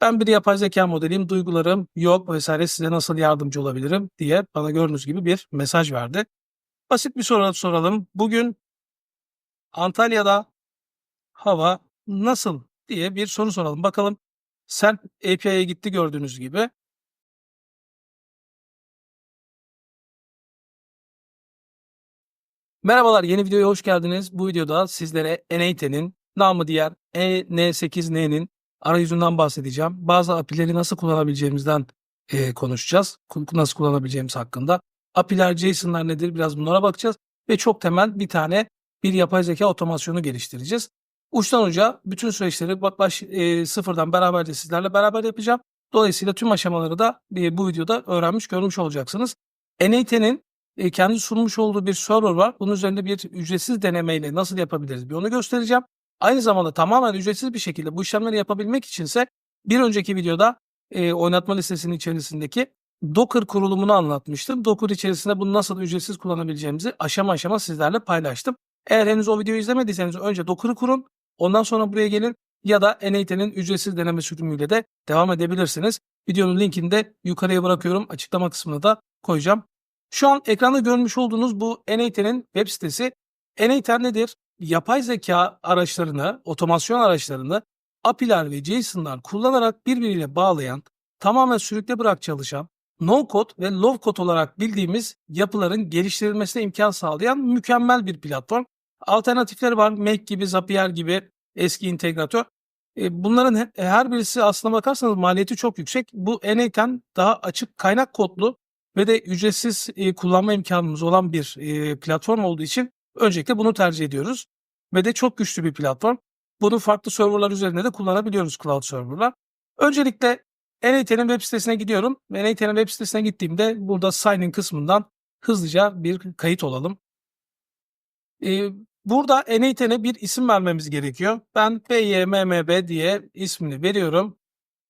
Ben bir yapay zeka modeliyim, duygularım yok vesaire size nasıl yardımcı olabilirim diye bana gördüğünüz gibi bir mesaj verdi. Basit bir soru soralım. Bugün Antalya'da hava nasıl diye bir soru soralım. Bakalım Serp API'ye gitti gördüğünüz gibi. Merhabalar, yeni videoya hoş geldiniz. Bu videoda sizlere N8'nin namı diğer E N8N'nin arayüzünden bahsedeceğim. Bazı API'leri nasıl kullanabileceğimizden e, konuşacağız. Nasıl kullanabileceğimiz hakkında. API'ler, JSON'lar nedir biraz bunlara bakacağız. Ve çok temel bir tane bir yapay zeka otomasyonu geliştireceğiz. Uçtan uca bütün süreçleri bak baş, e, sıfırdan beraberce sizlerle beraber yapacağım. Dolayısıyla tüm aşamaları da e, bu videoda öğrenmiş görmüş olacaksınız. N8'nin e, kendi sunmuş olduğu bir server var. Bunun üzerinde bir ücretsiz denemeyle nasıl yapabiliriz bir onu göstereceğim. Aynı zamanda tamamen ücretsiz bir şekilde bu işlemleri yapabilmek içinse bir önceki videoda e, oynatma listesinin içerisindeki Docker kurulumunu anlatmıştım. Docker içerisinde bunu nasıl ücretsiz kullanabileceğimizi aşama aşama sizlerle paylaştım. Eğer henüz o videoyu izlemediyseniz önce Docker'ı kurun. Ondan sonra buraya gelin ya da N8'nin ücretsiz deneme sürümüyle de devam edebilirsiniz. Videonun linkini de yukarıya bırakıyorum. Açıklama kısmına da koyacağım. Şu an ekranda görmüş olduğunuz bu N8'nin web sitesi. N8 nedir? Yapay zeka araçlarını, otomasyon araçlarını API'ler ve JSON'lar kullanarak birbiriyle bağlayan, tamamen sürükle bırak çalışan, no code ve low code olarak bildiğimiz yapıların geliştirilmesine imkan sağlayan mükemmel bir platform. Alternatifleri var. Make gibi, Zapier gibi eski integratör. E, Bunların he- her birisi aslına bakarsanız maliyeti çok yüksek. Bu N8 daha açık kaynak kodlu ve de ücretsiz e, kullanma imkanımız olan bir e, platform olduğu için öncelikle bunu tercih ediyoruz. Ve de çok güçlü bir platform. Bunu farklı serverlar üzerinde de kullanabiliyoruz cloud serverlar. Öncelikle N8'nin web sitesine gidiyorum. N8'nin web sitesine gittiğimde burada sign in kısmından hızlıca bir kayıt olalım. E, burada N8'e bir isim vermemiz gerekiyor. Ben BYMMB diye ismini veriyorum.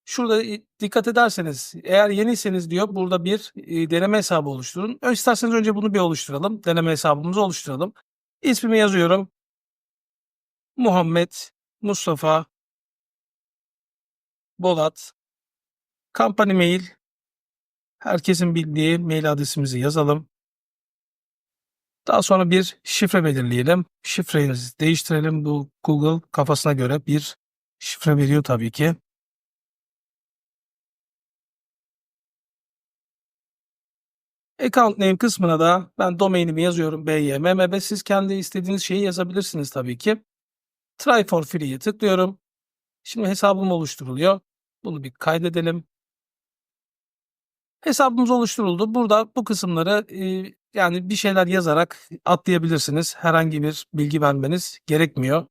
Şurada dikkat ederseniz eğer yeniyseniz diyor burada bir e, deneme hesabı oluşturun. Ö- İsterseniz önce bunu bir oluşturalım. Deneme hesabımızı oluşturalım. İsmimi yazıyorum. Muhammed Mustafa Bolat. Company mail. Herkesin bildiği mail adresimizi yazalım. Daha sonra bir şifre belirleyelim. Şifreyi değiştirelim. Bu Google kafasına göre bir şifre veriyor tabii ki. Account name kısmına da ben domainimi yazıyorum BYMMB. Siz kendi istediğiniz şeyi yazabilirsiniz tabii ki. Try for free'ye tıklıyorum. Şimdi hesabım oluşturuluyor. Bunu bir kaydedelim. Hesabımız oluşturuldu. Burada bu kısımları e, yani bir şeyler yazarak atlayabilirsiniz. Herhangi bir bilgi vermeniz gerekmiyor.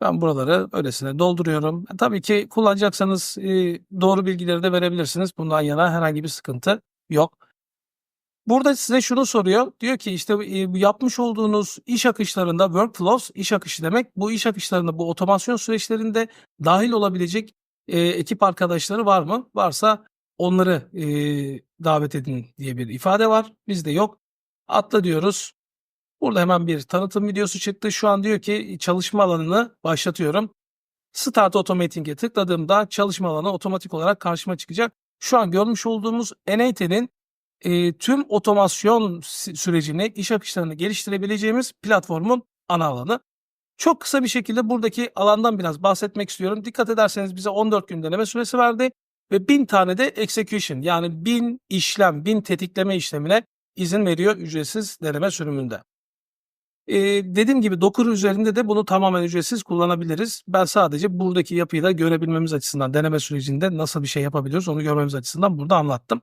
Ben buraları öylesine dolduruyorum. E, Tabii ki kullanacaksanız e, doğru bilgileri de verebilirsiniz. Bundan yana herhangi bir sıkıntı yok. Burada size şunu soruyor. Diyor ki işte e, yapmış olduğunuz iş akışlarında workflows iş akışı demek. Bu iş akışlarında bu otomasyon süreçlerinde dahil olabilecek ekip arkadaşları var mı? Varsa onları davet edin diye bir ifade var. Bizde yok. Atla diyoruz. Burada hemen bir tanıtım videosu çıktı. Şu an diyor ki çalışma alanını başlatıyorum. Start Automating'e tıkladığımda çalışma alanı otomatik olarak karşıma çıkacak. Şu an görmüş olduğumuz N8'nin e, tüm otomasyon sü- sürecini, iş akışlarını geliştirebileceğimiz platformun ana alanı. Çok kısa bir şekilde buradaki alandan biraz bahsetmek istiyorum. Dikkat ederseniz bize 14 gün deneme süresi verdi ve 1000 tane de execution yani 1000 işlem, 1000 tetikleme işlemine izin veriyor ücretsiz deneme sürümünde. Ee, dediğim gibi Docker üzerinde de bunu tamamen ücretsiz kullanabiliriz. Ben sadece buradaki yapıyı da görebilmemiz açısından deneme sürecinde nasıl bir şey yapabiliyoruz onu görmemiz açısından burada anlattım.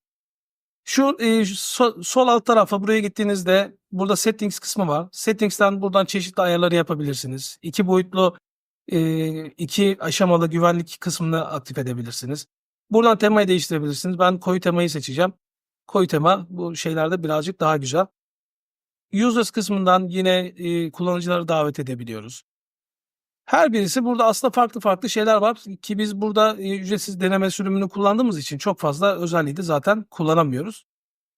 Şu e, so- sol alt tarafa buraya gittiğinizde burada settings kısmı var. Settings'ten buradan çeşitli ayarları yapabilirsiniz. İki boyutlu e, iki aşamalı güvenlik kısmını aktif edebilirsiniz. Buradan temayı değiştirebilirsiniz. Ben koyu temayı seçeceğim. Koyu tema bu şeylerde birazcık daha güzel. Users kısmından yine e, kullanıcıları davet edebiliyoruz. Her birisi burada aslında farklı farklı şeyler var ki biz burada e, ücretsiz deneme sürümünü kullandığımız için çok fazla özelliği de zaten kullanamıyoruz.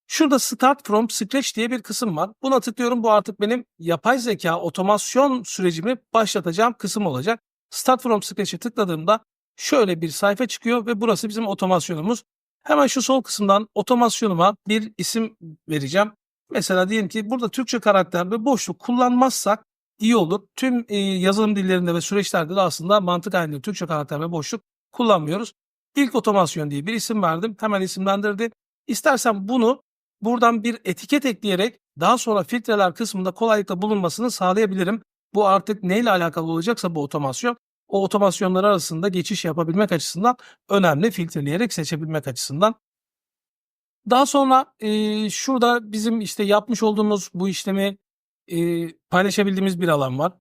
Şurada Start from Scratch diye bir kısım var. Buna tıklıyorum. Bu artık benim yapay zeka otomasyon sürecimi başlatacağım kısım olacak. Start from Scratch'e tıkladığımda şöyle bir sayfa çıkıyor ve burası bizim otomasyonumuz. Hemen şu sol kısımdan otomasyonuma bir isim vereceğim. Mesela diyelim ki burada Türkçe karakter ve boşluk kullanmazsak iyi olur. Tüm e, yazılım dillerinde ve süreçlerde de aslında mantık halinde Türkçe karakter ve boşluk kullanmıyoruz. İlk otomasyon diye bir isim verdim. Hemen isimlendirdi. İstersen bunu buradan bir etiket ekleyerek daha sonra filtreler kısmında kolaylıkla bulunmasını sağlayabilirim. Bu artık neyle alakalı olacaksa bu otomasyon o otomasyonlar arasında geçiş yapabilmek açısından önemli filtreleyerek seçebilmek açısından. Daha sonra e, şurada bizim işte yapmış olduğumuz bu işlemi e, paylaşabildiğimiz bir alan var.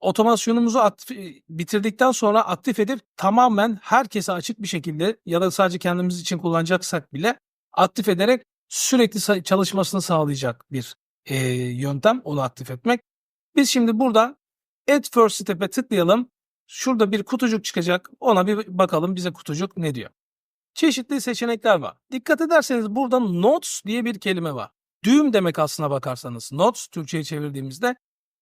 Otomasyonumuzu aktif, bitirdikten sonra aktif edip tamamen herkese açık bir şekilde ya da sadece kendimiz için kullanacaksak bile aktif ederek sürekli çalışmasını sağlayacak bir e, yöntem onu aktif etmek. Biz şimdi burada Add First Step'e tıklayalım. Şurada bir kutucuk çıkacak. Ona bir bakalım bize kutucuk ne diyor. Çeşitli seçenekler var. Dikkat ederseniz burada Notes diye bir kelime var. Düğüm demek aslına bakarsanız. Notes Türkçe'ye çevirdiğimizde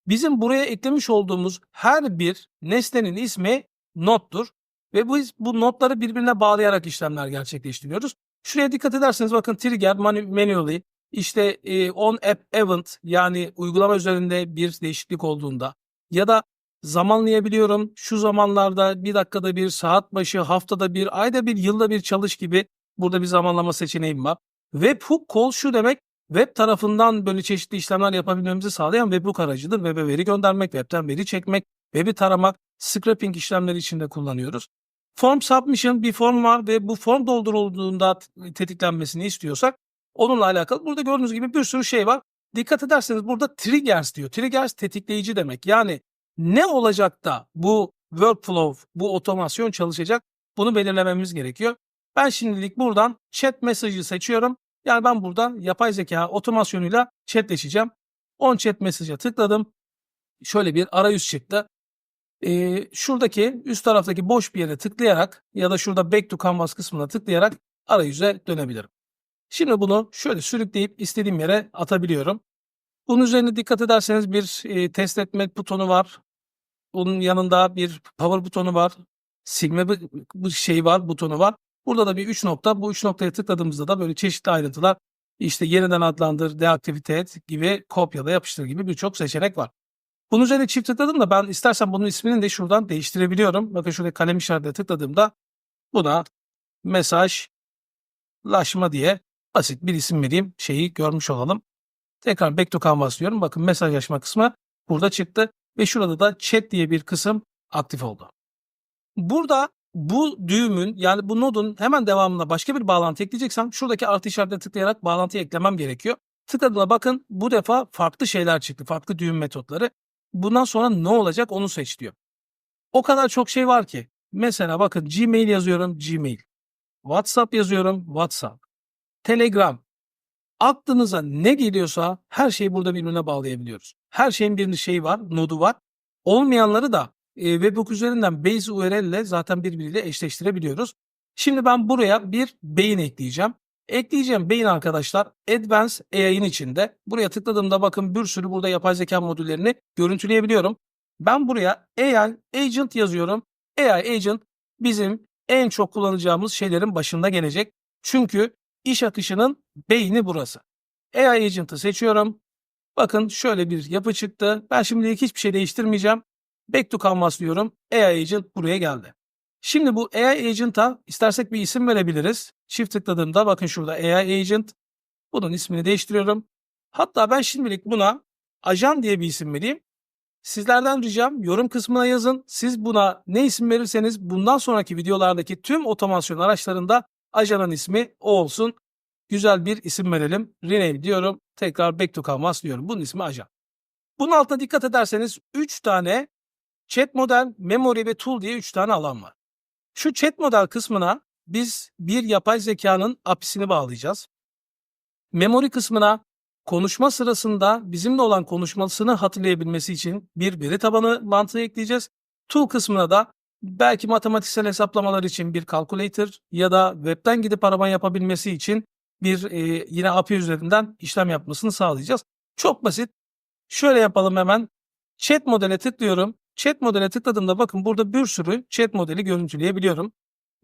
bizim buraya eklemiş olduğumuz her bir nesnenin ismi nottur. Ve bu, bu notları birbirine bağlayarak işlemler gerçekleştiriyoruz. Şuraya dikkat ederseniz bakın trigger manually işte on app event yani uygulama üzerinde bir değişiklik olduğunda ya da zamanlayabiliyorum. Şu zamanlarda bir dakikada bir, saat başı, haftada bir, ayda bir, yılda bir çalış gibi burada bir zamanlama seçeneğim var. Webhook call şu demek web tarafından böyle çeşitli işlemler yapabilmemizi sağlayan webhook aracıdır. Web'e veri göndermek, webten veri çekmek, web'i taramak, scraping işlemleri içinde kullanıyoruz. Form submission bir form var ve bu form doldurulduğunda tetiklenmesini istiyorsak onunla alakalı burada gördüğünüz gibi bir sürü şey var. Dikkat ederseniz burada triggers diyor. Triggers tetikleyici demek. Yani ne olacak da bu workflow, bu otomasyon çalışacak? Bunu belirlememiz gerekiyor. Ben şimdilik buradan chat mesajı seçiyorum. Yani ben buradan yapay zeka otomasyonuyla chatleşeceğim. On chat mesaja tıkladım. Şöyle bir arayüz çıktı. Ee, şuradaki üst taraftaki boş bir yere tıklayarak ya da şurada back to canvas kısmına tıklayarak arayüze dönebilirim. Şimdi bunu şöyle sürükleyip istediğim yere atabiliyorum. Bunun üzerine dikkat ederseniz bir e, test etme butonu var. Onun yanında bir power butonu var. Silme bir şey var, butonu var. Burada da bir 3 nokta. Bu 3 noktaya tıkladığımızda da böyle çeşitli ayrıntılar işte yeniden adlandır, deaktivite et gibi kopyala yapıştır gibi birçok seçenek var. Bunun üzerine çift tıkladım da ben istersen bunun ismini de şuradan değiştirebiliyorum. Bakın şurada kalem işaretine tıkladığımda buna mesajlaşma diye basit bir isim vereyim. Şeyi görmüş olalım. Tekrar back to canvas diyorum. Bakın mesajlaşma kısmı burada çıktı ve şurada da chat diye bir kısım aktif oldu. Burada bu düğümün yani bu nodun hemen devamında başka bir bağlantı ekleyeceksem şuradaki artı işaretine tıklayarak bağlantıyı eklemem gerekiyor. Tıkladığımda bakın bu defa farklı şeyler çıktı. Farklı düğüm metotları. Bundan sonra ne olacak onu seç diyor. O kadar çok şey var ki. Mesela bakın Gmail yazıyorum Gmail. WhatsApp yazıyorum WhatsApp. Telegram. Aklınıza ne geliyorsa her şeyi burada birbirine bağlayabiliyoruz. Her şeyin bir şeyi var, nodu var. Olmayanları da e, webhook üzerinden base URL ile zaten birbiriyle eşleştirebiliyoruz. Şimdi ben buraya bir beyin ekleyeceğim. Ekleyeceğim beyin arkadaşlar Advanced AI'nin içinde. Buraya tıkladığımda bakın bir sürü burada yapay zeka modüllerini görüntüleyebiliyorum. Ben buraya AI Agent yazıyorum. AI Agent bizim en çok kullanacağımız şeylerin başında gelecek. Çünkü iş akışının beyni burası. AI Agent'ı seçiyorum. Bakın şöyle bir yapı çıktı. Ben şimdilik hiçbir şey değiştirmeyeceğim. Back to Canvas diyorum. AI Agent buraya geldi. Şimdi bu AI Agent'a istersek bir isim verebiliriz. Çift tıkladığımda bakın şurada AI Agent. Bunun ismini değiştiriyorum. Hatta ben şimdilik buna ajan diye bir isim vereyim. Sizlerden ricam yorum kısmına yazın. Siz buna ne isim verirseniz bundan sonraki videolardaki tüm otomasyon araçlarında ajanın ismi o olsun. Güzel bir isim verelim. Rename diyorum. Tekrar back to canvas diyorum. Bunun ismi ajan. Bunun altına dikkat ederseniz 3 tane chat model, memory ve tool diye 3 tane alan var. Şu chat model kısmına biz bir yapay zekanın API'sini bağlayacağız. Memory kısmına konuşma sırasında bizimle olan konuşmasını hatırlayabilmesi için bir veri tabanı mantığı ekleyeceğiz. Tool kısmına da belki matematiksel hesaplamalar için bir calculator ya da webten gidip arama yapabilmesi için bir e, yine API üzerinden işlem yapmasını sağlayacağız. Çok basit. Şöyle yapalım hemen. Chat modele tıklıyorum. Chat modele tıkladığımda bakın burada bir sürü chat modeli görüntüleyebiliyorum.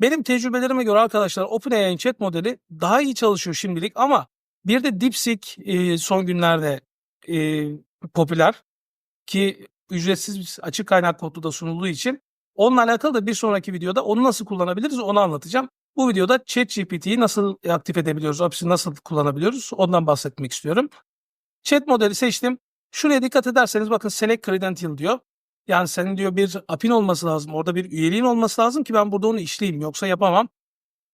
Benim tecrübelerime göre arkadaşlar OpenAI'nin chat modeli daha iyi çalışıyor şimdilik ama bir de DeepSeek e, son günlerde e, popüler ki ücretsiz açık kaynak kodlu da sunulduğu için onunla alakalı da bir sonraki videoda onu nasıl kullanabiliriz onu anlatacağım. Bu videoda ChatGPT'yi nasıl aktif edebiliyoruz, API'si nasıl kullanabiliyoruz ondan bahsetmek istiyorum. Chat modeli seçtim. Şuraya dikkat ederseniz bakın select credential diyor. Yani senin diyor bir API'nin olması lazım. Orada bir üyeliğin olması lazım ki ben burada onu işleyeyim. Yoksa yapamam.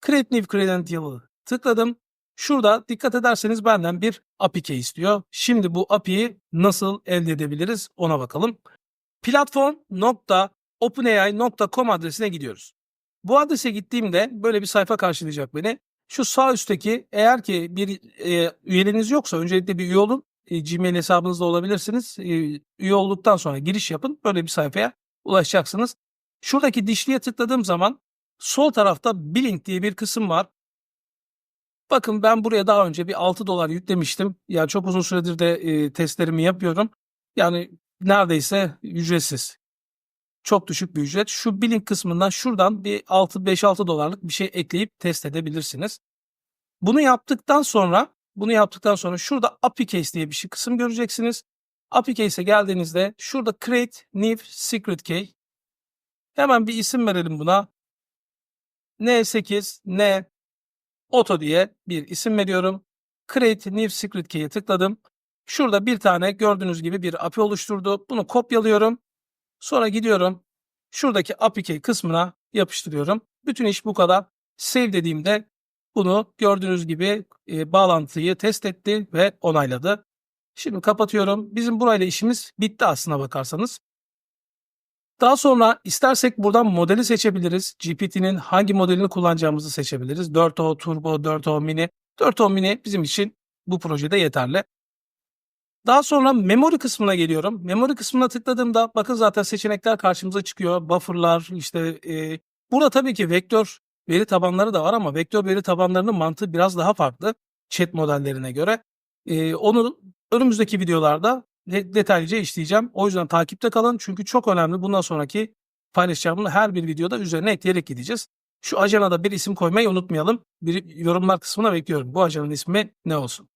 Create new credential'ı tıkladım. Şurada dikkat ederseniz benden bir API key istiyor. Şimdi bu API'yi nasıl elde edebiliriz ona bakalım. Platform.openai.com adresine gidiyoruz. Bu adrese gittiğimde böyle bir sayfa karşılayacak beni. Şu sağ üstteki eğer ki bir e, üyeliğiniz yoksa öncelikle bir üye olun. E, Gmail hesabınızda olabilirsiniz. E, üye olduktan sonra giriş yapın. Böyle bir sayfaya ulaşacaksınız. Şuradaki dişliye tıkladığım zaman sol tarafta billing diye bir kısım var. Bakın ben buraya daha önce bir 6 dolar yüklemiştim. Yani çok uzun süredir de e, testlerimi yapıyorum. Yani neredeyse ücretsiz. Çok düşük bir ücret. Şu billing kısmından şuradan bir 6 5-6 dolarlık bir şey ekleyip test edebilirsiniz. Bunu yaptıktan sonra bunu yaptıktan sonra şurada API case diye bir şey kısım göreceksiniz. API case'e geldiğinizde şurada create new secret key. Hemen bir isim verelim buna. N8 N Auto diye bir isim veriyorum. Create New Secret Key'e tıkladım. Şurada bir tane gördüğünüz gibi bir API oluşturdu. Bunu kopyalıyorum. Sonra gidiyorum. Şuradaki API key kısmına yapıştırıyorum. Bütün iş bu kadar. Save dediğimde bunu gördüğünüz gibi e, bağlantıyı test etti ve onayladı. Şimdi kapatıyorum. Bizim burayla işimiz bitti aslına bakarsanız. Daha sonra istersek buradan modeli seçebiliriz. GPT'nin hangi modelini kullanacağımızı seçebiliriz. 4O Turbo, 4O Mini. 4O Mini bizim için bu projede yeterli. Daha sonra memory kısmına geliyorum. Memory kısmına tıkladığımda bakın zaten seçenekler karşımıza çıkıyor. Buffer'lar işte e, burada tabii ki vektör veri tabanları da var ama vektör veri tabanlarının mantığı biraz daha farklı chat modellerine göre. E, onu önümüzdeki videolarda detaylıca işleyeceğim. O yüzden takipte kalın çünkü çok önemli. Bundan sonraki paylaşacağım her bir videoda üzerine ekleyerek gideceğiz. Şu ajanada bir isim koymayı unutmayalım. Bir yorumlar kısmına bekliyorum. Bu ajanın ismi ne olsun?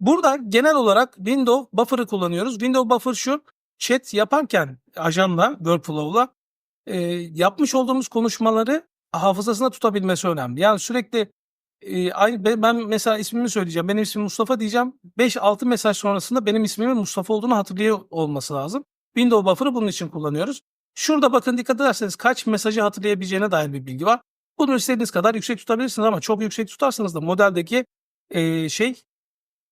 Burada genel olarak window buffer'ı kullanıyoruz. Window buffer şu chat yaparken ajanla, workflow'la e, yapmış olduğumuz konuşmaları hafızasında tutabilmesi önemli. Yani sürekli e, ben mesela ismimi söyleyeceğim. Benim ismim Mustafa diyeceğim. 5-6 mesaj sonrasında benim ismimin Mustafa olduğunu hatırlıyor olması lazım. Window buffer'ı bunun için kullanıyoruz. Şurada bakın dikkat ederseniz kaç mesajı hatırlayabileceğine dair bir bilgi var. Bunu istediğiniz kadar yüksek tutabilirsiniz ama çok yüksek tutarsanız da modeldeki e, şey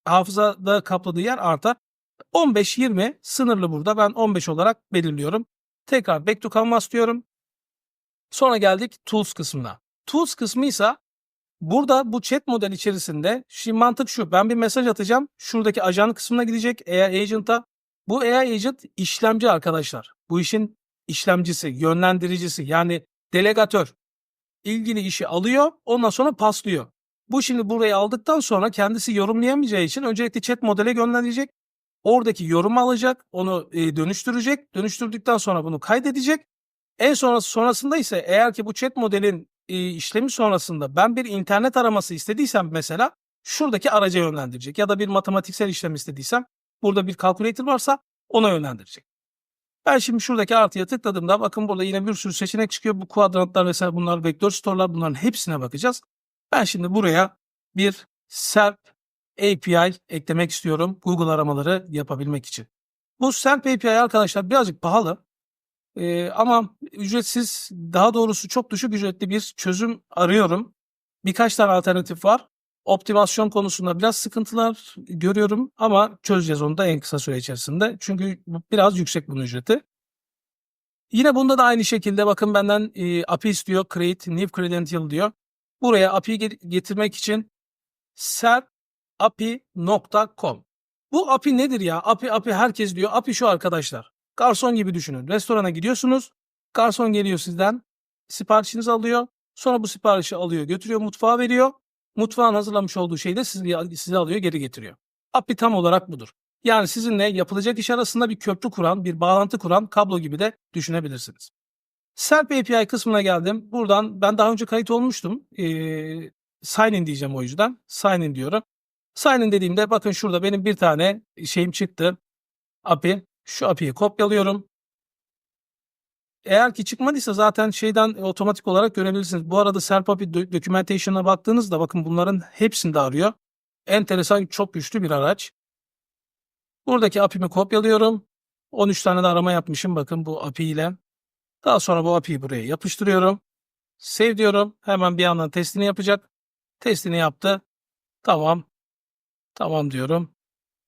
hafızada kapladığı yer artar. 15-20 sınırlı burada. Ben 15 olarak belirliyorum. Tekrar back to canvas diyorum. Sonra geldik tools kısmına. Tools kısmı ise burada bu chat model içerisinde şimdi mantık şu. Ben bir mesaj atacağım. Şuradaki ajan kısmına gidecek AI agent'a. Bu AI agent işlemci arkadaşlar. Bu işin işlemcisi, yönlendiricisi yani delegatör. ilgili işi alıyor ondan sonra paslıyor. Bu şimdi burayı aldıktan sonra kendisi yorumlayamayacağı için öncelikle chat modele gönderecek. Oradaki yorumu alacak, onu e, dönüştürecek. Dönüştürdükten sonra bunu kaydedecek. En sonrası sonrasında ise eğer ki bu chat modelin e, işlemi sonrasında ben bir internet araması istediysem mesela şuradaki araca yönlendirecek ya da bir matematiksel işlem istediysem burada bir calculator varsa ona yönlendirecek. Ben şimdi şuradaki artıya tıkladığımda bakın burada yine bir sürü seçenek çıkıyor. Bu kuadrantlar vesaire bunlar vektör store'lar bunların hepsine bakacağız. Ben şimdi buraya bir SERP API eklemek istiyorum Google aramaları yapabilmek için. Bu SERP API arkadaşlar birazcık pahalı. Ee, ama ücretsiz daha doğrusu çok düşük ücretli bir çözüm arıyorum. Birkaç tane alternatif var. Optimasyon konusunda biraz sıkıntılar görüyorum ama çözeceğiz onu da en kısa süre içerisinde. Çünkü biraz yüksek bunun ücreti. Yine bunda da aynı şekilde bakın benden e, API istiyor. Create New Credential diyor. Buraya API getirmek için serpapi.com. Bu API nedir ya? API API herkes diyor. API şu arkadaşlar. Garson gibi düşünün. Restorana gidiyorsunuz. Garson geliyor sizden. Siparişinizi alıyor. Sonra bu siparişi alıyor, götürüyor, mutfağa veriyor. Mutfağın hazırlamış olduğu şeyi de size, size alıyor, geri getiriyor. API tam olarak budur. Yani sizinle yapılacak iş arasında bir köprü kuran, bir bağlantı kuran kablo gibi de düşünebilirsiniz. Serp API kısmına geldim. Buradan ben daha önce kayıt olmuştum. Ee, sign in diyeceğim o yüzden. Sign in diyorum. Sign in dediğimde bakın şurada benim bir tane şeyim çıktı. API. Şu API'yi kopyalıyorum. Eğer ki çıkmadıysa zaten şeyden otomatik olarak görebilirsiniz. Bu arada Serp API documentation'a baktığınızda bakın bunların hepsinde arıyor. Enteresan, çok güçlü bir araç. Buradaki API'mi kopyalıyorum. 13 tane de arama yapmışım bakın bu API ile. Daha sonra bu API'yi buraya yapıştırıyorum. Save diyorum. Hemen bir yandan testini yapacak. Testini yaptı. Tamam. Tamam diyorum.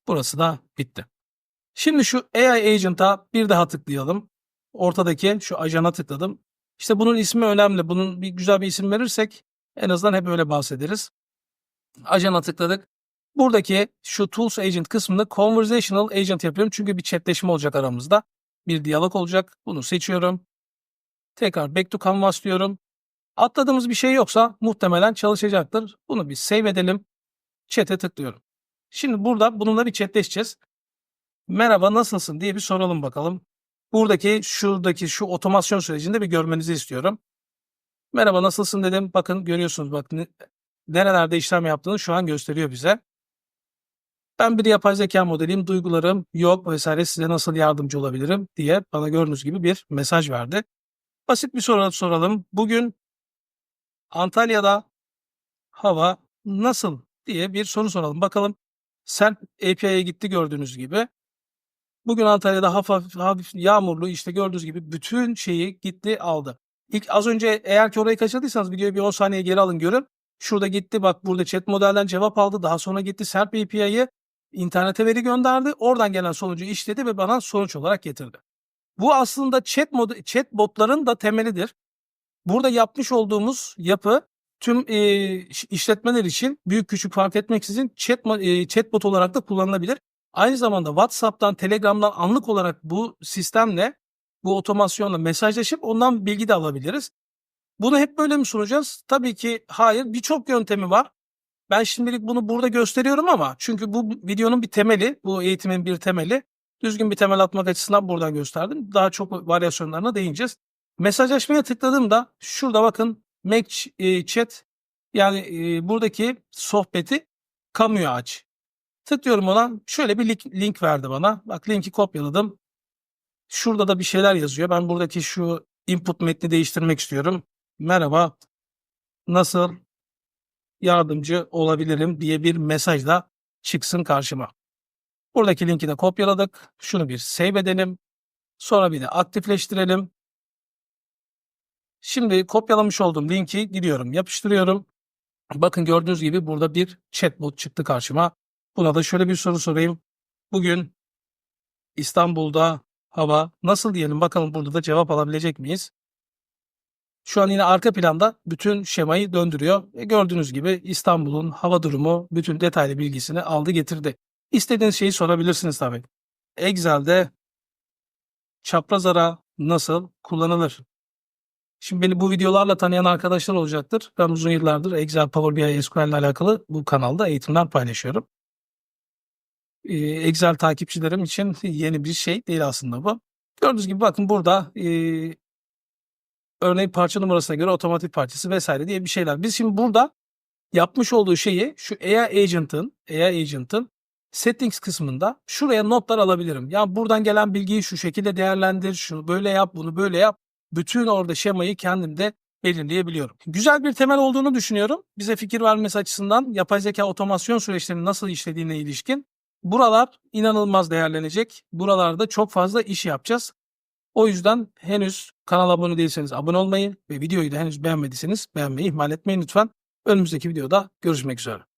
Burası da bitti. Şimdi şu AI Agent'a bir daha tıklayalım. Ortadaki şu ajana tıkladım. İşte bunun ismi önemli. Bunun bir güzel bir isim verirsek en azından hep öyle bahsederiz. Ajana tıkladık. Buradaki şu Tools Agent kısmında Conversational Agent yapıyorum. Çünkü bir chatleşme olacak aramızda. Bir diyalog olacak. Bunu seçiyorum. Tekrar Back to Canvas diyorum. Atladığımız bir şey yoksa muhtemelen çalışacaktır. Bunu bir save edelim. Chat'e tıklıyorum. Şimdi burada bununla bir chatleşeceğiz. Merhaba nasılsın diye bir soralım bakalım. Buradaki şuradaki şu otomasyon sürecinde bir görmenizi istiyorum. Merhaba nasılsın dedim. Bakın görüyorsunuz bak ne- nerelerde işlem yaptığını şu an gösteriyor bize. Ben bir yapay zeka modeliyim, duygularım yok vesaire size nasıl yardımcı olabilirim diye bana gördüğünüz gibi bir mesaj verdi. Basit bir soru soralım. Bugün Antalya'da hava nasıl diye bir soru soralım. Bakalım Serp API'ye gitti gördüğünüz gibi. Bugün Antalya'da hafif, hafif yağmurlu işte gördüğünüz gibi bütün şeyi gitti aldı. İlk az önce eğer ki orayı kaçırdıysanız videoyu bir 10 saniye geri alın görün. Şurada gitti bak burada chat modelden cevap aldı. Daha sonra gitti Serp API'yi internete veri gönderdi. Oradan gelen sonucu işledi ve bana sonuç olarak getirdi. Bu aslında chat mod chat botların da temelidir. Burada yapmış olduğumuz yapı tüm e, iş- işletmeler için büyük küçük fark etmeksizin chat e, chatbot olarak da kullanılabilir. Aynı zamanda WhatsApp'tan, Telegram'dan anlık olarak bu sistemle, bu otomasyonla mesajlaşıp ondan bilgi de alabiliriz. Bunu hep böyle mi sunacağız? Tabii ki hayır. Birçok yöntemi var. Ben şimdilik bunu burada gösteriyorum ama çünkü bu videonun bir temeli, bu eğitimin bir temeli. Düzgün bir temel atmak açısından buradan gösterdim. Daha çok varyasyonlarına değineceğiz. Mesajlaşmaya tıkladığımda şurada bakın make ch- e, chat yani e, buradaki sohbeti kamuya aç. Tıklıyorum ona. Şöyle bir link, link verdi bana. Bak linki kopyaladım. Şurada da bir şeyler yazıyor. Ben buradaki şu input metni değiştirmek istiyorum. Merhaba. Nasıl yardımcı olabilirim diye bir mesaj da çıksın karşıma. Buradaki linki de kopyaladık. Şunu bir save edelim. Sonra bir de aktifleştirelim. Şimdi kopyalamış olduğum linki gidiyorum, yapıştırıyorum. Bakın gördüğünüz gibi burada bir chatbot çıktı karşıma. Buna da şöyle bir soru sorayım. Bugün İstanbul'da hava nasıl diyelim bakalım burada da cevap alabilecek miyiz? Şu an yine arka planda bütün şemayı döndürüyor. E gördüğünüz gibi İstanbul'un hava durumu bütün detaylı bilgisini aldı getirdi. İstediğiniz şeyi sorabilirsiniz tabii. Excel'de çapraz ara nasıl kullanılır? Şimdi beni bu videolarla tanıyan arkadaşlar olacaktır. Ben uzun yıllardır Excel, Power BI, SQL ile alakalı bu kanalda eğitimler paylaşıyorum. Ee, Excel takipçilerim için yeni bir şey değil aslında bu. Gördüğünüz gibi bakın burada e, örneğin parça numarasına göre otomatik parçası vesaire diye bir şeyler. Biz şimdi burada yapmış olduğu şeyi şu AI Agent'ın AI Agent'ın settings kısmında şuraya notlar alabilirim. Yani buradan gelen bilgiyi şu şekilde değerlendir, şunu böyle yap, bunu böyle yap. Bütün orada şemayı kendimde belirleyebiliyorum. Güzel bir temel olduğunu düşünüyorum. Bize fikir vermesi açısından yapay zeka otomasyon süreçlerinin nasıl işlediğine ilişkin buralar inanılmaz değerlenecek. Buralarda çok fazla iş yapacağız. O yüzden henüz kanala abone değilseniz abone olmayı ve videoyu da henüz beğenmediyseniz beğenmeyi ihmal etmeyin lütfen. Önümüzdeki videoda görüşmek üzere.